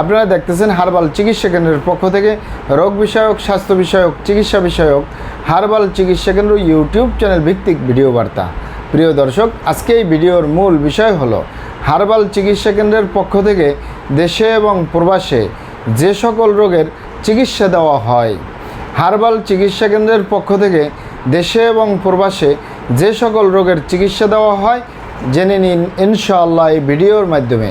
আপনারা দেখতেছেন হারবাল চিকিৎসা কেন্দ্রের পক্ষ থেকে রোগ বিষয়ক, স্বাস্থ্য বিষয়ক, চিকিৎসা বিষয়ক, হারবাল চিকিৎসা কেন্দ্র ইউটিউব চ্যানেল ভিত্তিক ভিডিও বার্তা। প্রিয় দর্শক, আজকে এই ভিডিওর মূল বিষয় হলো, হারবাল চিকিৎসা কেন্দ্রের পক্ষ থেকে দেশে এবং প্রবাসে যে সকল রোগের চিকিৎসা দেওয়া হয়। হারবাল চিকিৎসা কেন্দ্রের পক্ষ থেকে দেশে এবং প্রবাসে যে সকল রোগের চিকিৎসা দেওয়া হয়, জেনে নিন ইনশাআল্লাহ এই ভিডিওর মাধ্যমে।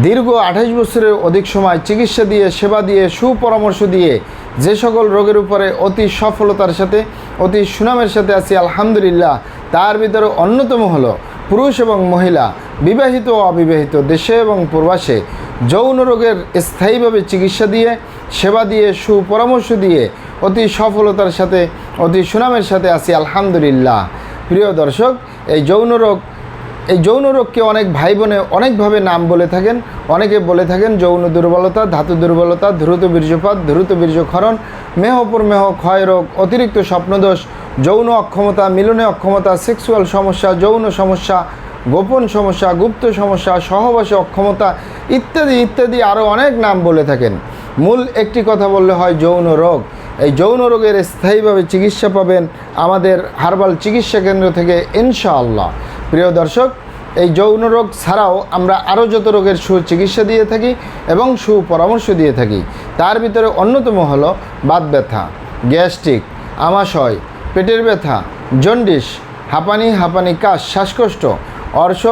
দীর্ঘ আঠাশ বছরের অধিক সময় চিকিৎসা দিয়ে, সেবা দিয়ে, সুপরামর্শ দিয়ে যে সকল রোগের উপরে অতি সফলতার সাথে, অতি সুনামের সাথে আছি, আলহামদুলিল্লাহ, তার ভিতরে অন্যতম হলো পুরুষ এবং মহিলা, বিবাহিত ও অবিবাহিত, দেশে এবং প্রবাসে, যৌন রোগের স্থায়ীভাবে চিকিৎসা দিয়ে, সেবা দিয়ে, সুপরামর্শ দিয়ে অতি সফলতার সাথে, অতি সুনামের সাথে আছি, আলহামদুলিল্লাহ। প্রিয় দর্শক, এই যৌন রোগ এই যৌন রোগকে অনেক ভাই বোনে অনেকভাবে নাম বলে থাকেন। অনেকে বলে থাকেন যৌন দুর্বলতা, ধাতু দুর্বলতা দ্রুত বীর্যপাত দ্রুত বীর্যক্ষরণ মেহপুর মেহ, ক্ষয় রোগ, অতিরিক্ত স্বপ্নদোষ, যৌন অক্ষমতা, মিলনে অক্ষমতা, সেক্সুয়াল সমস্যা, যৌন সমস্যা, গোপন সমস্যা, গুপ্ত সমস্যা, সহবাসে অক্ষমতা ইত্যাদি ইত্যাদি আরও অনেক নাম বলে থাকেন। মূল একটি কথা বললে হয় যৌন রোগ। এই যৌন রোগের স্থায়ীভাবে চিকিৎসা পাবেন আমাদের হার্বাল চিকিৎসা কেন্দ্র থেকে ইনশাআল্লাহ। প্রিয় দর্শক, এই যৌন রোগ ছাড়াও আমরা আরও যত রোগের সুচিকিৎসা দিয়ে থাকি এবং সুপরামর্শ দিয়ে থাকি, তার ভিতরে অন্যতম হলো বাত ব্যথা, গ্যাস্ট্রিক, আমাশয়, পেটের ব্যথা জন্ডিস হাঁপানি হাঁপানি, কাশ, শ্বাসকষ্ট, অর্শ,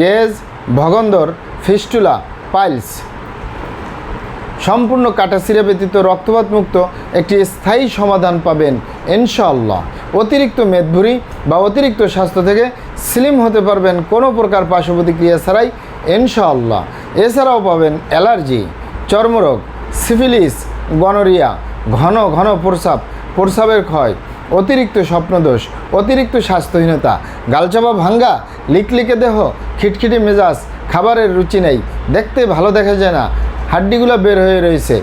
গেজ, ভগন্দর, ফিস্টুলা, পাইলস। সম্পূর্ণ কাটাছিরা ব্যতীত রক্তপাত মুক্ত একটি স্থায়ী সমাধান পাবেন ইনশাআল্লাহ। অতিরিক্ত মেদভুরি বা অতিরিক্ত স্বাস্থ্য থেকে স্লিম হতে পারবেন কোনো প্রকার পার্শ্ব ছাড়াই, ইনশাআল্লাহ। এছাড়াও পাবেন অ্যালার্জি, চর্মরোগ, সিফিলিস, গনোরিয়া, ঘন ঘন প্রস্রাব, প্রস্রাবের ক্ষয়, অতিরিক্ত স্বপ্নদোষ, অতিরিক্ত স্বাস্থ্যহীনতা, গালচাপা ভাঙ্গা, লিকলিকে দেহ, খিটখিটে মেজাজ, খাবারের রুচি নেই, দেখতে ভালো দেখা যায় না, হাড্ডিগুলো বের হয়ে রয়েছে,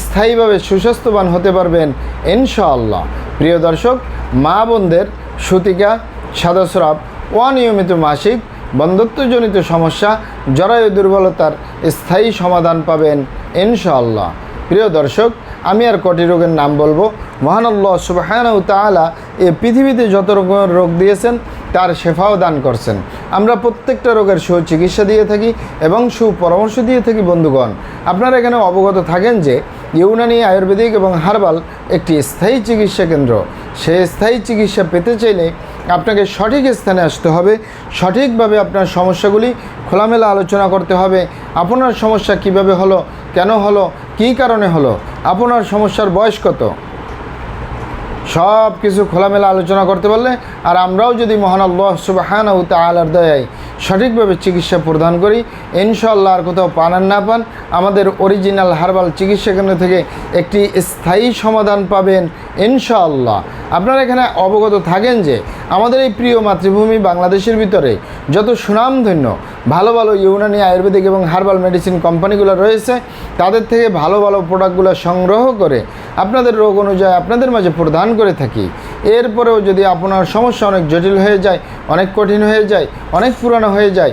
স্থায়ীভাবে সুস্বাস্থ্যবান হতে পারবেন, ইনশাআল্লাহ। প্রিয় দর্শক মা বোনদের সুতিকা, সাদস্রাব, অনিয়মিত মাসিক বন্ধুত্বজনিত সমস্যা, জরায়ু দুর্বলতার স্থায়ী সমাধান পাবেন ইনশাআল্লাহ। প্রিয় দর্শক, আমি আর কটি রোগের নাম বলব। মহানল্লাহ সুবাহানু তালা এ পৃথিবীতে যত রকমের রোগ দিয়েছেন, তার শেফাও দান করছেন। আমরা প্রত্যেকটা রোগের সুচিকিৎসা দিয়ে থাকি এবং সুপরামর্শ দিয়ে থাকি, বন্ধুগণ। আপনারা এখানে অবগত থাকেন যে ইউনানি আয়ুর্বেদিক এবং হার্বাল একটি স্থায়ী চিকিৎসা কেন্দ্র। সেই স্থায়ী চিকিৎসা পেতে চাইলে আপনাকে সঠিক স্থানে আসতে হবে। সঠিকভাবে আপনার সমস্যাগুলি খোলামেলা আলোচনা করতে হবে। আপনার সমস্যা কীভাবে হলো? কেন হলো? কী কারণে হলো? আপনার সমস্যার বয়স কত? সব কিছু খোলামেলা আলোচনা করতে পারলে, আর আমরাও যদি মহান আল্লাহ সুবাহান তালার দয়ায় সঠিকভাবে চিকিৎসা প্রদান করি। ইনশাল্লাহ আর কোথাও পান আর না পান, আমাদের অরিজিনাল হার্বাল চিকিৎসা কেন্দ্র থেকে একটি স্থায়ী সমাধান পাবেন ইনশাআল্লাহ। আপনারা এখানে অবগত থাকেন যে আমাদের এই প্রিয় মাতৃভূমি বাংলাদেশের ভিতরে যত সুনামধন্য, ভালো ভালো ইউনানি আয়ুর্বেদিক এবং হার্বাল মেডিসিন কোম্পানিগুলো রয়েছে, তাদের থেকে ভালো ভালো প্রোডাক্টগুলো সংগ্রহ করে আপনাদের রোগ অনুযায়ী আপনাদের মাঝে প্রদান করে থাকি। এরপরেও যদি আপনার সমস্যা অনেক জটিল হয়ে যায়, অনেক কঠিন হয়ে যায়, অনেক পুরানো হয়ে যায়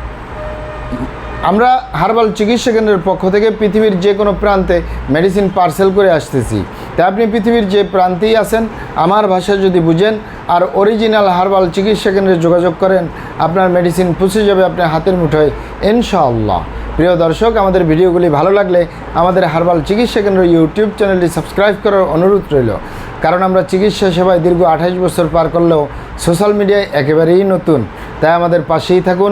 আমরা হার্বাল চিকিৎসা কেন্দ্রের পক্ষ থেকে পৃথিবীর যে কোনো প্রান্তে মেডিসিন পার্সেল করে আসতেছি। তাই আপনি পৃথিবীর যে প্রান্তেই আছেন, আমার ভাষা যদি বুঝেন আর অরিজিনাল হার্বাল চিকিৎসা কেন্দ্রে যোগাযোগ করেন, আপনার মেডিসিন পৌঁছে যাবে আপনার হাতের মুঠোয়, ইনশাআল্লাহ। প্রিয় দর্শক, আমাদের ভিডিওগুলি ভালো লাগলে আমাদের হার্বাল চিকিৎসা কেন্দ্র ইউটিউব চ্যানেলটি সাবস্ক্রাইব করার অনুরোধ রইল। কারণ আমরা চিকিৎসা সেবায় দীর্ঘ আঠাশ বছর পার করলেও সোশ্যাল মিডিয়ায় একেবারেই নতুন। তাই আমাদের পাশেই থাকুন